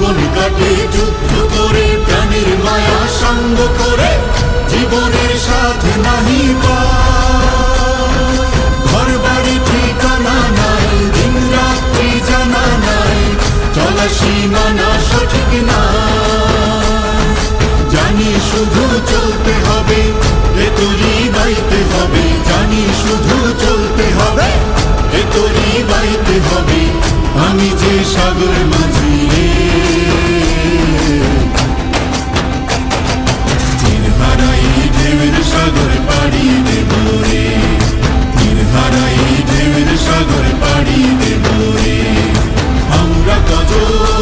জীবন কাটে, যুদ্ধ করে, প্রাণের মায়া সঙ্গ করে, জীবনের সাথে নাহি ঘর বাড়ি ঠিকানা নাই, দিন রাত্রি জানা নাই, চলা সীমানা সঠিক না। জানি শুধু চলতে হবে, এ বাইতে হবে। জানি শুধু চলতে হবে, এ তোরই বাইতে হবে। আমি যে সাগর মাঝি সাগর পাড়ি দেবো রে আমরা কজন